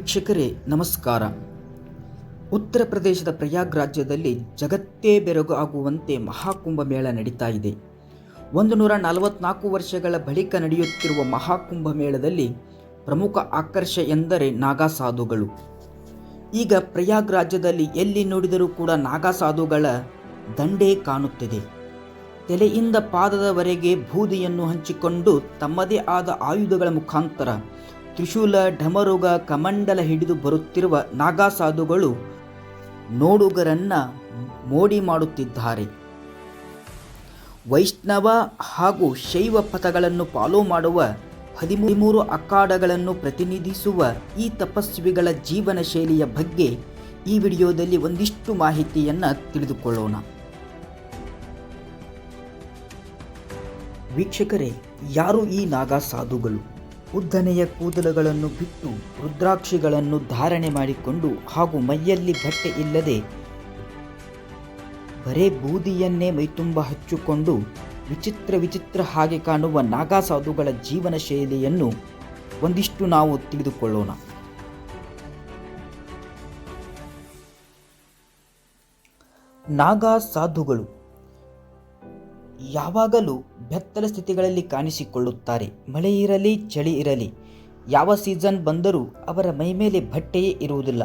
ವೀಕ್ಷಕರೇ, ನಮಸ್ಕಾರ. ಉತ್ತರ ಪ್ರದೇಶದ ಪ್ರಯಾಗ್ ರಾಜ್ಯದಲ್ಲಿ ಜಗತ್ತೇ ಬೆರಗು ಆಗುವಂತೆ ಮಹಾಕುಂಭ ಮೇಳ ನಡೀತಾ ಇದೆ. ಒಂದು ನೂರ ನಲವತ್ನಾಲ್ಕು ವರ್ಷಗಳ ಬಳಿಕ ನಡೆಯುತ್ತಿರುವ ಮಹಾಕುಂಭ ಮೇಳದಲ್ಲಿ ಪ್ರಮುಖ ಆಕರ್ಷ ಎಂದರೆ ನಾಗಾ ಸಾಧುಗಳು ಈಗ ಪ್ರಯಾಗ್ ರಾಜ್ಯದಲ್ಲಿ ಎಲ್ಲಿ ನೋಡಿದರೂ ಕೂಡ ನಾಗಾ ಸಾಧುಗಳ ದಂಡೇ ಕಾಣುತ್ತಿದೆ. ತಲೆಯಿಂದ ಪಾದದವರೆಗೆ ಬೂದಿಯನ್ನು ಹಂಚಿಕೊಂಡು ತಮ್ಮದೇ ಆದ ಆಯುಧಗಳ ಮುಖಾಂತರ ತ್ರಿಶೂಲ ಢಮರುಗ ಕಮಂಡಲ ಹಿಡಿದು ಬರುತ್ತಿರುವ ನಾಗಾ ಸಾಧುಗಳು ನೋಡುಗರನ್ನ ಮೋಡಿ ಮಾಡುತ್ತಿದ್ದಾರೆ. ವೈಷ್ಣವ ಹಾಗೂ ಶೈವ ಪಥಗಳನ್ನು ಫಾಲೋ ಮಾಡುವ ಹದಿಮೂರು ಅಖಾಡಗಳನ್ನು ಪ್ರತಿನಿಧಿಸುವ ಈ ತಪಸ್ವಿಗಳ ಜೀವನ ಶೈಲಿಯ ಬಗ್ಗೆ ಈ ವಿಡಿಯೋದಲ್ಲಿ ಒಂದಿಷ್ಟು ಮಾಹಿತಿಯನ್ನು ತಿಳಿದುಕೊಳ್ಳೋಣ. ವೀಕ್ಷಕರೇ, ಯಾರು ಈ ನಾಗಾ ಸಾಧುಗಳು ಉದ್ದನೆಯ ಕೂದಲುಗಳನ್ನು ಬಿಟ್ಟು ರುದ್ರಾಕ್ಷಿಗಳನ್ನು ಧಾರಣೆ ಮಾಡಿಕೊಂಡು ಹಾಗೂ ಮೈಯಲ್ಲಿ ಬಟ್ಟೆ ಇಲ್ಲದೆ ಬರೇ ಬೂದಿಯನ್ನೇ ಮೈತುಂಬ ಹಚ್ಚಿಕೊಂಡು ವಿಚಿತ್ರ ವಿಚಿತ್ರ ಹಾಗೆ ಕಾಣುವ ನಾಗಾ ಸಾಧುಗಳ ಜೀವನ ಶೈಲಿಯನ್ನು ಒಂದಿಷ್ಟು ನಾವು ತಿಳಿದುಕೊಳ್ಳೋಣ. ನಾಗಾ ಸಾಧುಗಳು ಯಾವಾಗಲೂ ಬೆತ್ತಲ ಸ್ಥಿತಿಗಳಲ್ಲಿ ಕಾಣಿಸಿಕೊಳ್ಳುತ್ತಾರೆ. ಮಳೆ ಇರಲಿ, ಚಳಿ ಇರಲಿ. ಯಾವ ಸೀಸನ್ ಬಂದರೂ ಅವರ ಮೈಮೇಲೆ ಬಟ್ಟೆಯೇ ಇರುವುದಿಲ್ಲ.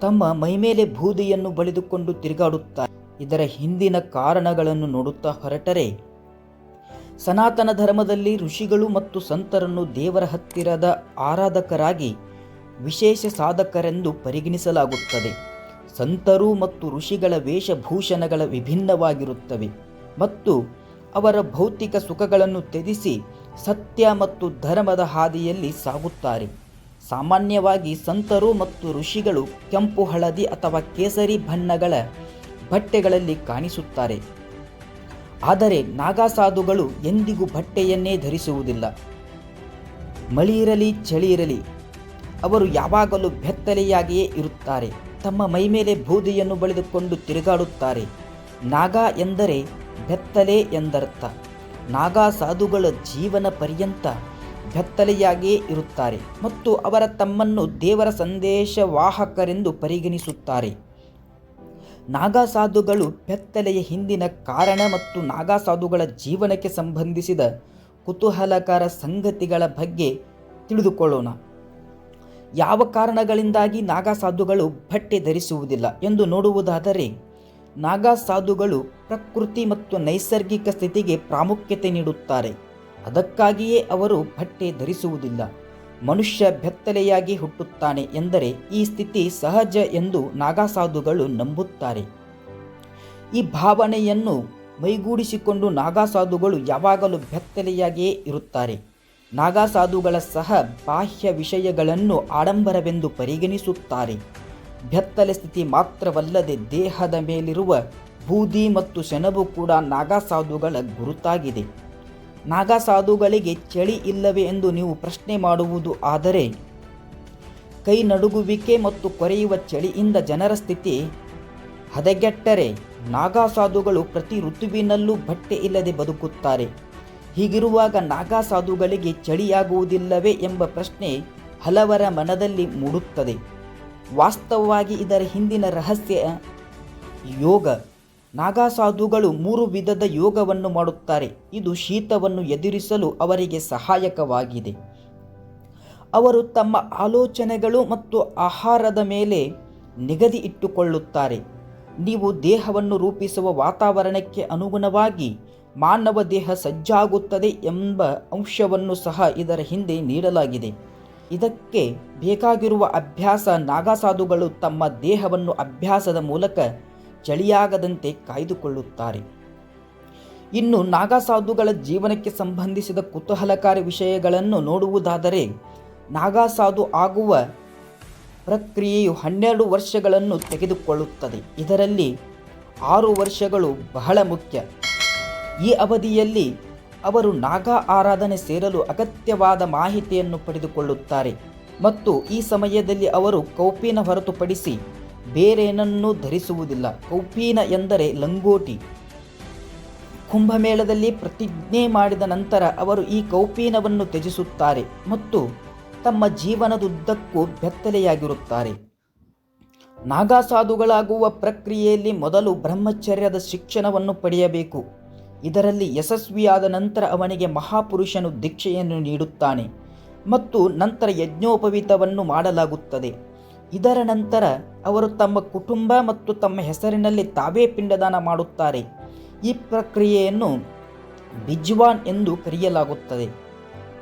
ತಮ್ಮ ಮೈಮೇಲೆ ಬೂದಿಯನ್ನು ಬಳಿದುಕೊಂಡು ತಿರುಗಾಡುತ್ತಾರೆ. ಇದರ ಹಿಂದಿನ ಕಾರಣಗಳನ್ನು ನೋಡುತ್ತಾ ಹೊರಟರೆ. ಸನಾತನ ಧರ್ಮದಲ್ಲಿ ಋಷಿಗಳು ಮತ್ತು ಸಂತರನ್ನು ದೇವರ ಹತ್ತಿರದ ಆರಾಧಕರಾಗಿ ವಿಶೇಷ ಸಾಧಕರೆಂದು ಪರಿಗಣಿಸಲಾಗುತ್ತದೆ. ಸಂತರು ಮತ್ತು ಋಷಿಗಳ ವೇಷಭೂಷಣಗಳ ವಿಭಿನ್ನವಾಗಿರುತ್ತವೆ. ಮತ್ತು ಅವರ ಭೌತಿಕ ಸುಖಗಳನ್ನು ತ್ಯಜಿಸಿ ಸತ್ಯ ಮತ್ತು ಧರ್ಮದ ಹಾದಿಯಲ್ಲಿ ಸಾಗುತ್ತಾರೆ. ಸಾಮಾನ್ಯವಾಗಿ ಸಂತರು ಮತ್ತು ಋಷಿಗಳು ಕೆಂಪು ಹಳದಿ ಅಥವಾ ಕೇಸರಿ ಬಣ್ಣಗಳ ಬಟ್ಟೆಗಳಲ್ಲಿ ಕಾಣಿಸುತ್ತಾರೆ. ಆದರೆ ನಾಗಾ ಸಾಧುಗಳು ಎಂದಿಗೂ ಬಟ್ಟೆಯನ್ನೇ ಧರಿಸುವುದಿಲ್ಲ. ಮಳಿ ಇರಲಿ ಇರಲಿ ಅವರು ಯಾವಾಗಲೂ ಬೆತ್ತಲೆಯಾಗಿಯೇ ಇರುತ್ತಾರೆ. ತಮ್ಮ ಮೈಮೇಲೆ ಬೂದಿಯನ್ನು ಬಳಿದುಕೊಂಡು ತಿರುಗಾಡುತ್ತಾರೆ. ನಾಗಾ ಎಂದರೆ ಬೆತ್ತಲೆ ಎಂದರ್ಥ. ನಾಗಾ ಸಾಧುಗಳ ಜೀವನ ಪರ್ಯಂತ ಬೆತ್ತಲೆಯಾಗಿಯೇ ಇರುತ್ತಾರೆ ಮತ್ತು ಅವರ ತಮ್ಮನ್ನು ದೇವರ ಸಂದೇಶವಾಹಕರೆಂದು ಪರಿಗಣಿಸುತ್ತಾರೆ. ನಾಗಾ ಸಾಧುಗಳು ಬೆತ್ತಲೆಯ ಹಿಂದಿನ ಕಾರಣ ಮತ್ತು ನಾಗಾ ಸಾಧುಗಳ ಜೀವನಕ್ಕೆ ಸಂಬಂಧಿಸಿದ ಕುತೂಹಲಕರ ಸಂಗತಿಗಳ ಬಗ್ಗೆ ತಿಳಿದುಕೊಳ್ಳೋಣ. ಯಾವ ಕಾರಣಗಳಿಂದಾಗಿ ನಾಗಾ ಸಾಧುಗಳು ಬಟ್ಟೆ ಧರಿಸುವುದಿಲ್ಲ ಎಂದು ನೋಡುವುದಾದರೆ ನಾಗಾ ಸಾಧುಗಳು ಪ್ರಕೃತಿ ಮತ್ತು ನೈಸರ್ಗಿಕ ಸ್ಥಿತಿಗೆ ಪ್ರಾಮುಖ್ಯತೆ ನೀಡುತ್ತಾರೆ. ಅದಕ್ಕಾಗಿಯೇ ಅವರು ಬಟ್ಟೆ ಧರಿಸುವುದಿಲ್ಲ. ಮನುಷ್ಯ ಬೆತ್ತಲೆಯಾಗಿ ಹುಟ್ಟುತ್ತಾನೆ ಎಂದರೆ ಈ ಸ್ಥಿತಿ ಸಹಜ ಎಂದು ನಾಗಾಸಾಧುಗಳು ನಂಬುತ್ತಾರೆ. ಈ ಭಾವನೆಯನ್ನು ಮೈಗೂಡಿಸಿಕೊಂಡು ನಾಗಾಸಾಧುಗಳು ಯಾವಾಗಲೂ ಬೆತ್ತಲೆಯಾಗಿಯೇ ಇರುತ್ತಾರೆ. ನಾಗಾಸಾಧುಗಳ ಸಹ ಬಾಹ್ಯ ವಿಷಯಗಳನ್ನು ಆಡಂಬರವೆಂದು ಪರಿಗಣಿಸುತ್ತಾರೆ. ಬೆತ್ತಲೆ ಸ್ಥಿತಿ ಮಾತ್ರವಲ್ಲದೆ ದೇಹದ ಮೇಲಿರುವ ಬೂದಿ ಮತ್ತು ಸೆಣಬು ಕೂಡ ನಾಗಾ ಸಾಧುಗಳ ಗುರುತಾಗಿದೆ. ನಾಗಾ ಸಾಧುಗಳಿಗೆ ಚಳಿ ಇಲ್ಲವೇ ಎಂದು ನೀವು ಪ್ರಶ್ನೆ ಮಾಡುವುದು ಆದರೆ, ಕೈ ನಡುಗುವಿಕೆ ಮತ್ತು ಕೊರೆಯುವ ಚಳಿಯಿಂದ ಜನರ ಸ್ಥಿತಿ ಹದಗೆಟ್ಟರೆ ನಾಗಾ ಸಾಧುಗಳು ಪ್ರತಿ ಋತುವಿನಲ್ಲೂ ಬಟ್ಟೆ ಇಲ್ಲದೆ ಬದುಕುತ್ತಾರೆ. ಹೀಗಿರುವಾಗ ನಾಗಾ ಸಾಧುಗಳಿಗೆ ಚಳಿಯಾಗುವುದಿಲ್ಲವೇ ಎಂಬ ಪ್ರಶ್ನೆ ಹಲವರ ಮನದಲ್ಲಿ ಮೂಡುತ್ತದೆ. ವಾಸ್ತವವಾಗಿ ಇದರ ಹಿಂದಿನ ರಹಸ್ಯ ಯೋಗ. ನಾಗಾ ಸಾಧುಗಳು ಮೂರು ವಿಧದ ಯೋಗವನ್ನು ಮಾಡುತ್ತಾರೆ. ಇದು ಶೀತವನ್ನು ಎದುರಿಸಲು ಅವರಿಗೆ ಸಹಾಯಕವಾಗಿದೆ. ಅವರು ತಮ್ಮ ಆಲೋಚನೆಗಳು ಮತ್ತು ಆಹಾರದ ಮೇಲೆ ನಿಗದಿ ಇಟ್ಟುಕೊಳ್ಳುತ್ತಾರೆ. ನೀವು ದೇಹವನ್ನು ರೂಪಿಸುವ ವಾತಾವರಣಕ್ಕೆ ಅನುಗುಣವಾಗಿ ಮಾನವ ದೇಹ ಸಜ್ಜಾಗುತ್ತದೆ ಎಂಬ ಅಂಶವನ್ನು ಸಹ ಇದರ ಹಿಂದೆ ನೀಡಲಾಗಿದೆ. ಇದಕ್ಕೆ ಬೇಕಾಗಿರುವ ಅಭ್ಯಾಸ ನಾಗಾಸಾಧುಗಳು ತಮ್ಮ ದೇಹವನ್ನು ಅಭ್ಯಾಸದ ಮೂಲಕ ಚಳಿಯಾಗದಂತೆ ಕಾಯ್ದುಕೊಳ್ಳುತ್ತಾರೆ. ಇನ್ನು ನಾಗಾಸಾಧುಗಳ ಜೀವನಕ್ಕೆ ಸಂಬಂಧಿಸಿದ ಕುತೂಹಲಕಾರಿ ವಿಷಯಗಳನ್ನು ನೋಡುವುದಾದರೆ, ನಾಗಾಸಾಧು ಆಗುವ ಪ್ರಕ್ರಿಯೆಯು ಹನ್ನೆರಡು ವರ್ಷಗಳನ್ನು ತೆಗೆದುಕೊಳ್ಳುತ್ತದೆ. ಇದರಲ್ಲಿ ಆರು ವರ್ಷಗಳು ಬಹಳ ಮುಖ್ಯ. ಈ ಅವಧಿಯಲ್ಲಿ ಅವರು ನಾಗಾ ಆರಾಧನೆ ಸೇರಲು ಅಗತ್ಯವಾದ ಮಾಹಿತಿಯನ್ನು ಪಡೆದುಕೊಳ್ಳುತ್ತಾರೆ ಮತ್ತು ಈ ಸಮಯದಲ್ಲಿ ಅವರು ಕೌಪಿನ ಹೊರತುಪಡಿಸಿ ಬೇರೇನನ್ನೂ ಧರಿಸುವುದಿಲ್ಲ. ಕೌಪೀನ ಎಂದರೆ ಲಂಗೋಟಿ. ಕುಂಭಮೇಳದಲ್ಲಿ ಪ್ರತಿಜ್ಞೆ ಮಾಡಿದ ನಂತರ ಅವರು ಈ ಕೌಪೀನವನ್ನು ತ್ಯಜಿಸುತ್ತಾರೆ ಮತ್ತು ತಮ್ಮ ಜೀವನದುದ್ದಕ್ಕೂ ಬೆತ್ತಲೆಯಾಗಿರುತ್ತಾರೆ. ನಾಗಾಸಾಧುಗಳಾಗುವ ಪ್ರಕ್ರಿಯೆಯಲ್ಲಿ ಮೊದಲು ಬ್ರಹ್ಮಚರ್ಯದ ಶಿಕ್ಷಣವನ್ನು ಪಡೆಯಬೇಕು. ಇದರಲ್ಲಿ ಯಶಸ್ವಿಯಾದ ನಂತರ ಅವನಿಗೆ ಮಹಾಪುರುಷನು ದೀಕ್ಷೆಯನ್ನು ನೀಡುತ್ತಾನೆ ಮತ್ತು ನಂತರ ಯಜ್ಞೋಪವೀತವನ್ನು ಮಾಡಲಾಗುತ್ತದೆ. ಇದರ ನಂತರ ಅವರು ತಮ್ಮ ಕುಟುಂಬ ಮತ್ತು ತಮ್ಮ ಹೆಸರಿನಲ್ಲಿ ತಾವೇ ಪಿಂಡದಾನ ಮಾಡುತ್ತಾರೆ. ಈ ಪ್ರಕ್ರಿಯೆಯನ್ನು ಬಿಜ್ವಾನ್ ಎಂದು ಕರೆಯಲಾಗುತ್ತದೆ.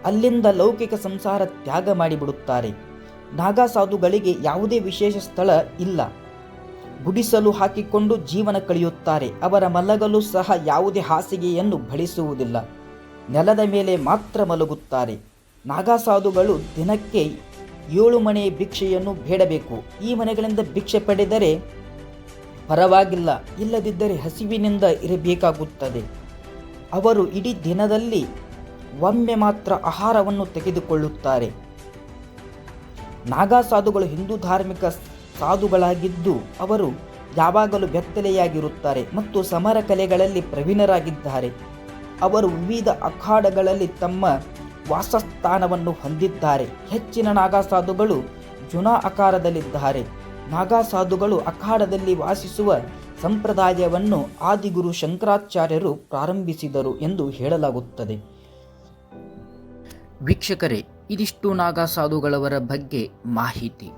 ಅಲ್ಲಿಂದ ಲೌಕಿಕ ಸಂಸಾರ ತ್ಯಾಗ ಮಾಡಿಬಿಡುತ್ತಾರೆ. ನಾಗಾ ಸಾಧುಗಳಿಗೆ ಯಾವುದೇ ವಿಶೇಷ ಸ್ಥಳ ಇಲ್ಲ. ಗುಡಿಸಲು ಹಾಕಿಕೊಂಡು ಜೀವನ ಕಳೆಯುತ್ತಾರೆ. ಅವರ ಮಲಗಲು ಸಹ ಯಾವುದೇ ಹಾಸಿಗೆಯನ್ನು ಬಳಸುವುದಿಲ್ಲ. ನೆಲದ ಮೇಲೆ ಮಾತ್ರ ಮಲಗುತ್ತಾರೆ. ನಾಗಾ ಸಾಧುಗಳು ದಿನಕ್ಕೆ ಏಳು ಮನೆ ಭಿಕ್ಷೆಯನ್ನು ಬೇಡಬೇಕು. ಈ ಮನೆಗಳಿಂದ ಭಿಕ್ಷೆ ಪಡೆದರೆ ಪರವಾಗಿಲ್ಲ, ಇಲ್ಲದಿದ್ದರೆ ಹಸಿವಿನಿಂದ ಇರಬೇಕಾಗುತ್ತದೆ. ಅವರು ಇಡೀ ದಿನದಲ್ಲಿ ಒಮ್ಮೆ ಮಾತ್ರ ಆಹಾರವನ್ನು ತೆಗೆದುಕೊಳ್ಳುತ್ತಾರೆ. ನಾಗಾ ಸಾಧುಗಳು ಹಿಂದೂ ಧಾರ್ಮಿಕ ಸಾಧುಗಳಾಗಿದ್ದು ಅವರು ಯಾವಾಗಲೂ ಬೆತ್ತಲೆಯಾಗಿರುತ್ತಾರೆ ಮತ್ತು ಸಮರ ಕಲೆಗಳಲ್ಲಿ ಪ್ರವೀಣರಾಗಿದ್ದಾರೆ. ಅವರು ವಿವಿಧ ಅಖಾಡಗಳಲ್ಲಿ ತಮ್ಮ ವಾಸಸ್ಥಾನವನ್ನು ಹೊಂದಿದ್ದಾರೆ. ಹೆಚ್ಚಿನ ನಾಗಾಸಾಧುಗಳು ಜುನಾ ಆಕಾರದಲ್ಲಿದ್ದಾರೆ. ನಾಗಾಸಾಧುಗಳು ಅಖಾಡದಲ್ಲಿ ವಾಸಿಸುವ ಸಂಪ್ರದಾಯವನ್ನು ಆದಿಗುರು ಶಂಕರಾಚಾರ್ಯರು ಪ್ರಾರಂಭಿಸಿದರು ಎಂದು ಹೇಳಲಾಗುತ್ತದೆ. ವೀಕ್ಷಕರೇ, ಇದಿಷ್ಟು ನಾಗಾಸಾಧುಗಳವರ ಬಗ್ಗೆ ಮಾಹಿತಿ.